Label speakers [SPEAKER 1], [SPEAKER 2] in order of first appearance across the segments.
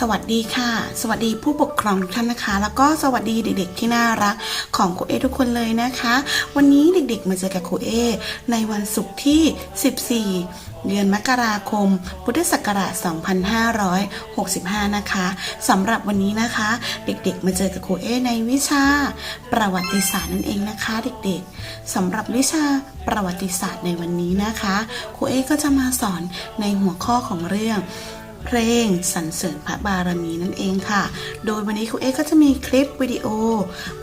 [SPEAKER 1] สวัสดีค่ะ สวัสดีผู้ปกครองทุกท่านนะคะ แล้วก็สวัสดีเด็กๆที่น่ารักของครูเอทุกคนเลยนะคะ วันนี้เด็กๆมาเจอกับครูเอในวันศุกร์ที่ 14เดือนมกราคม พุทธศักราช 2565 นะคะสำหรับวันนี้นะคะ เด็กๆ มาเจอกับครูเอในวิชา ประวัติศาสตร์นั่นเองนะคะ เด็กๆสำหรับวิชาประวัติศาสตร์ในวันนี้นะคะครูเอก็จะมาสอนในหัวข้อของเรื่อง เพลงสรรเสริญพระบารมีนั่นเองค่ะ โดยวันนี้ครูเอ๊ก็จะมีคลิปวิดีโอ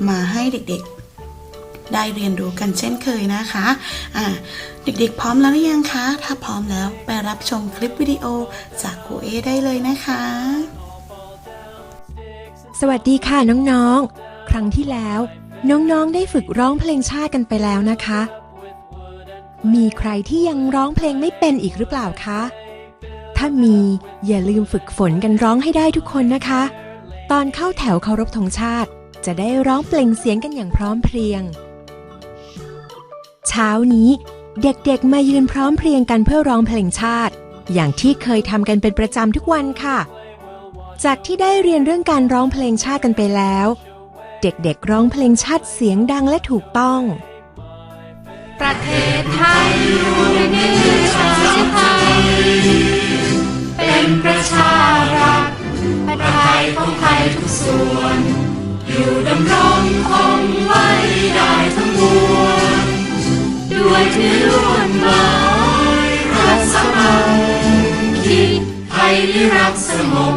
[SPEAKER 1] มาให้เด็กๆ ได้เรียนรู้กันเช่นเคยนะคะอ่าเด็กๆ พร้อมแล้วหรือยังคะ ถ้าพร้อมแล้วไปรับชมคลิปวิดีโอจากครูเอได้เลยนะคะ
[SPEAKER 2] สวัสดีค่ะน้องๆ ครั้งที่แล้วน้องๆ ได้ฝึกร้องเพลงชาติกันไปแล้วนะคะ มีใครที่ยังร้องเพลงไม่เป็นอีกหรือเปล่าคะ ถ้ามีอย่าลืมฝึกฝนกันร้องให้ได้ทุกคนนะคะ ตอนเข้าแถวเคารพธงชาติ จะได้ร้องเปล่งเสียงกันอย่างพร้อมเพรียง เช้านี้เด็กๆมายืนพร้อมเพรียงกันเพื่อร้องเพลงชาติ อย่างที่เคยทำกันเป็นประจำทุกวันค่ะ จากที่ได้เรียนเรื่องการร้องเพลงชาติกันไปแล้ว เด็กๆร้องเพลงชาติเสียงดังและถูกต้อง
[SPEAKER 3] ประเทศไทยอยู่ในนิชาติไทย ป็นประชารัฐประไทยของไทยทุกส่วน อยู่ดำรงคงไว้ได้ทั้งมวลด้วยที่ล้วนหมายรักสมังคิดไทยนิรักสงบ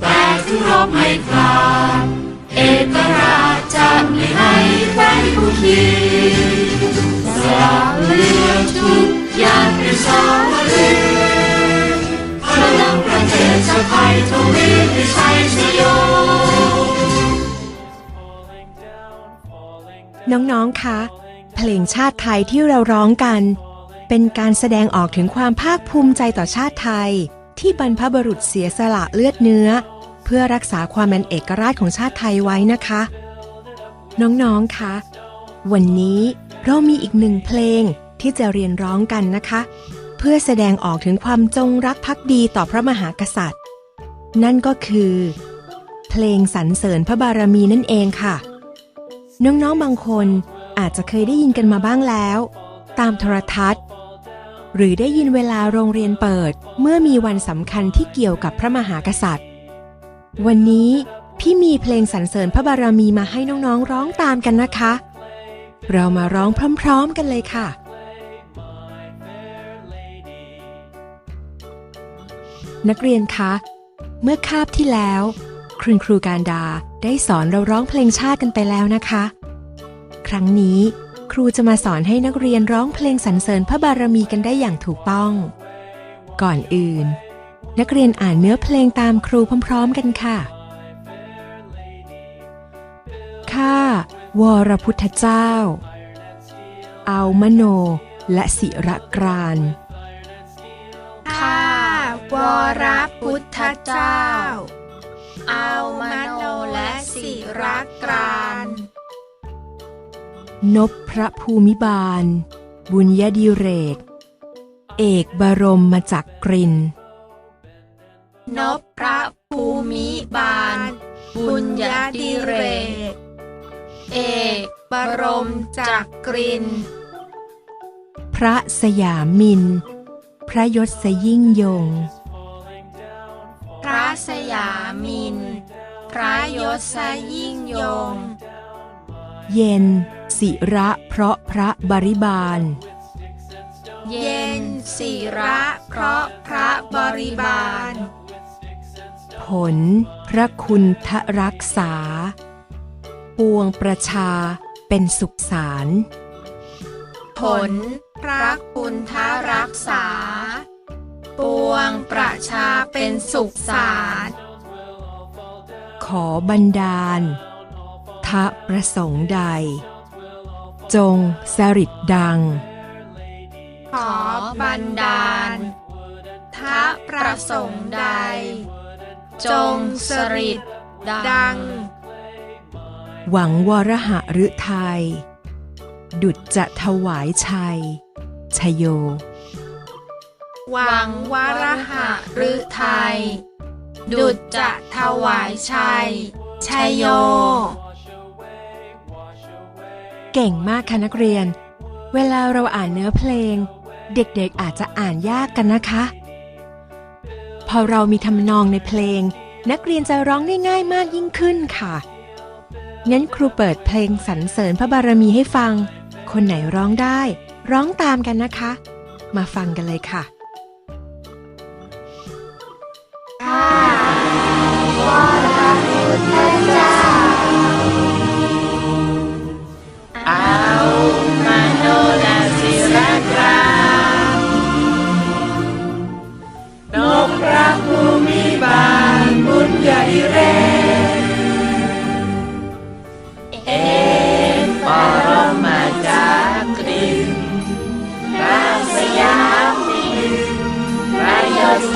[SPEAKER 3] แต่ถึงรบไม่กลาดเอกราชจะไม่ให้ใครผู้คิด น้
[SPEAKER 2] องๆคะ เพลงชาติไทยที่เราร้องกัน เป็นการแสดงออกถึงความภาคภูมิใจต่อชาติไทย ที่บรรพบุรุษเสียสละเลือดเนื้อ เพื่อรักษาความเป็นเอกราชของชาติไทยไว้นะคะ น้องๆคะ วันนี้เรามีอีกหนึ่งเพลงที่จะเรียนร้องกันนะคะ เพื่อแสดงออกถึงความจงรักภักดีต่อพระมหากษัตริย์ นั่นก็คือ เพลงสรรเสริญพระบารมีนั่นเองค่ะ น้องๆบางคนอาจจะเคยได้ยินกันมาบ้างแล้ว ตามโทรทัศน์ หรือได้ยินเวลาโรงเรียนเปิดเมื่อมีวันสำคัญที่เกี่ยวกับพระมหากษัตริย์ วันนี้พี่มีเพลงสรรเสริญพระบารมีมาให้น้องๆร้องตามกันนะคะ เรามาร้องพร้อมๆกันเลยค่ะนักเรียนคะ เมื่อคาบที่แล้ว คุณครูการดาได้สอนเราร้องเพลงชาติกันไปแล้วนะคะ ครั้งนี้ครูจะมาสอนให้นักเรียนร้องเพลงสรรเสริญพระบารมีกันได้อย่างถูกต้อง ก่อนอื่น นักเรียนอ่านเนื้อเพลงตามครูพร้อม ๆ กันค่ะ ข้าวรพุทธเจ้า เอามโนและศิระกราน
[SPEAKER 3] ข้าวรพุทธเจ้า เอามโนและศิรกราน
[SPEAKER 2] นบพระภูมิบาล บุญยดิเรก เอกบรมมาจากกริน
[SPEAKER 3] นพพระภูมิบาล บุญญาดิเรก เอกบรมจักริน
[SPEAKER 2] พระสยามิน พระยศยิ่งยง
[SPEAKER 3] พระ สยามิน พระยศยิ่งยง
[SPEAKER 2] เย็นศิระเพราะพระบริบาล
[SPEAKER 3] เย็นศิระเพราะพระบริบาล
[SPEAKER 2] ผล พระคุณทรักษา ปวงประชาเป็นสุขสาร
[SPEAKER 3] ผล พระคุณทรักษา ปวงประชาเป็นสุขสาร
[SPEAKER 2] ขอบันดาล ทะประสงค์ใด จงสริดดัง
[SPEAKER 3] ขอบันดาล ทะประสงค์ใด จงสริดดัง
[SPEAKER 2] หวังวรหฤทัยดุจจะถวายชัย ชโย
[SPEAKER 3] หวังวรหะฤทัยดุจจะถวายชัยชัยโย
[SPEAKER 2] เก่งมากค่ะนักเรียน เวลาเราอ่านเนื้อเพลง เด็กๆอาจจะอ่านยากกันนะคะ พอเรามีทำนองในเพลง นักเรียนจะร้องได้ง่ายมากยิ่งขึ้นค่ะงั้นครูเปิดเพลงสรรเสริญพระบารมีให้ฟัง คนไหนร้องได้ ร้องตามกันนะคะ มาฟังกันเลยค่ะ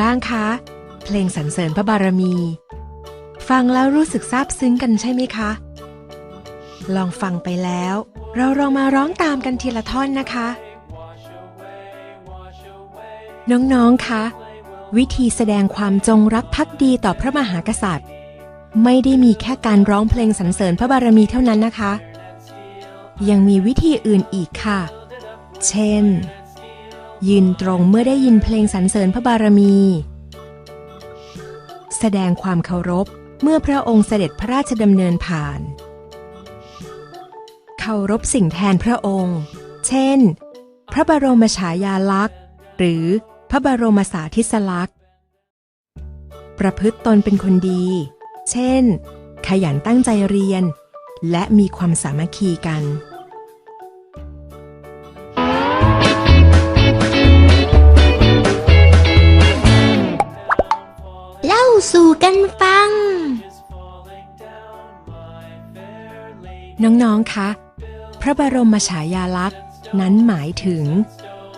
[SPEAKER 3] บ้างคะ
[SPEAKER 2] เพลงสรรเสริญพระบารมี ฟังแล้วรู้สึกซาบซึ้งกันใช่ไหมคะ ลองฟังไปแล้ว เราลองมาร้องตามกันทีละท่อนนะคะ น้องๆคะ วิธีแสดงความจงรักภักดีต่อพระมหากษัตริย์ ไม่ได้มีแค่การร้องเพลงสรรเสริญพระบารมีเท่านั้นนะคะ ยังมีวิธีอื่นอีกค่ะ เช่น ยืนตรงเมื่อได้ยินเพลงสรรเสริญพระบารมี แสดงความเคารพเมื่อพระองค์เสด็จพระราชดำเนินผ่าน เคารพสิ่งแทนพระองค์ เช่น พระบรมฉายาลักษณ์ หรือพระบรมสาธิสลักษณ์ ประพฤติตนเป็นคนดี เช่น ขยันตั้งใจเรียน และมีความสามัคคีกัน
[SPEAKER 3] สู่กันฟัง
[SPEAKER 2] น้อง ๆ คะ พระบรมฉายาลักษณ์นั้นหมายถึง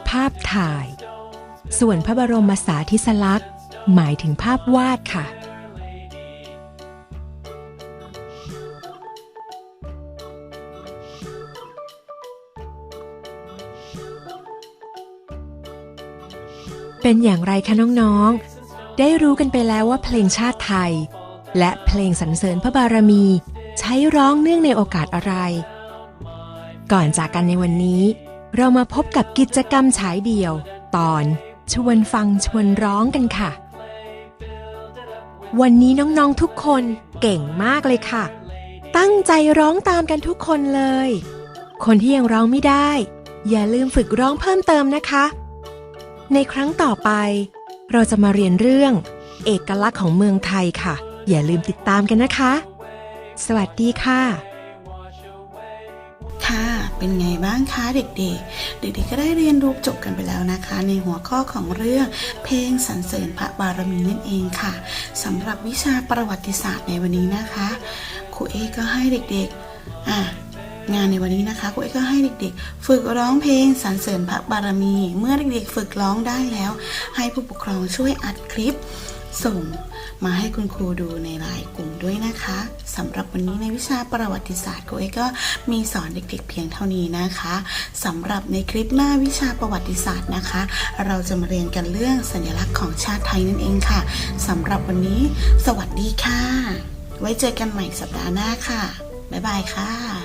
[SPEAKER 2] ภาพถ่าย ส่วนพระบรมสาธิสลักษณ์หมายถึงภาพวาดค่ะเป็นอย่างไรคะน้องๆ ได้รู้กันไปแล้วว่าเพลงชาติไทย และเพลงสรรเสริญพระบารมี ใช้ร้องเนื่องในโอกาสอะไร ก่อนจากกันในวันนี้ เรามาพบกับกิจกรรมฉายเดี่ยว ตอน ชวนฟังชวนร้องกันค่ะ วันนี้น้องๆทุกคนเก่งมากเลยค่ะ ตั้งใจร้องตามกันทุกคนเลย คนที่ยังร้องไม่ได้ อย่าลืมฝึกร้องเพิ่มเติมนะคะ ในครั้งต่อไป เราจะมาเรียนเรื่อง เอกลักษณ์ของเมืองไทยค่ะ อย่าลืมติดตามกันนะคะ สวัสดีค่ะ
[SPEAKER 1] ค่ะ เป็นไงบ้างคะเด็กๆ เด็กๆ ก็ได้เรียนรู้จบกันไปแล้วนะคะ ในหัวข้อของเรื่องเพลงสรรเสริญพระบารมีนั่นเองค่ะสำหรับวิชาประวัติศาสตร์ในวันนี้นะคะครูเอก็ให้เด็กๆ อะ งานในวันนี้นะคะครูเอกก็ให้เด็กๆ ฝึกร้องเพลงสรรเสริญพระบารมี เมื่อเด็กๆ ฝึกร้องได้แล้ว ให้ผู้ปกครองช่วยอัดคลิป ส่งมาให้คุณครูดูในไลน์กลุ่มด้วยนะคะสำหรับวันนี้ในวิชาประวัติศาสตร์ครูเอก็มีสอนเด็กๆ เพียงเท่านี้นะคะสำหรับในคลิปหน้าวิชาประวัติศาสตร์นะคะ เราจะมาเรียนกันเรื่องสัญลักษณ์ของชาติไทยนั่นเองค่ะสำหรับวันนี้ สวัสดีค่ะ ไว้เจอกันใหม่สัปดาห์หน้าค่ะบ๊ายบายค่ะ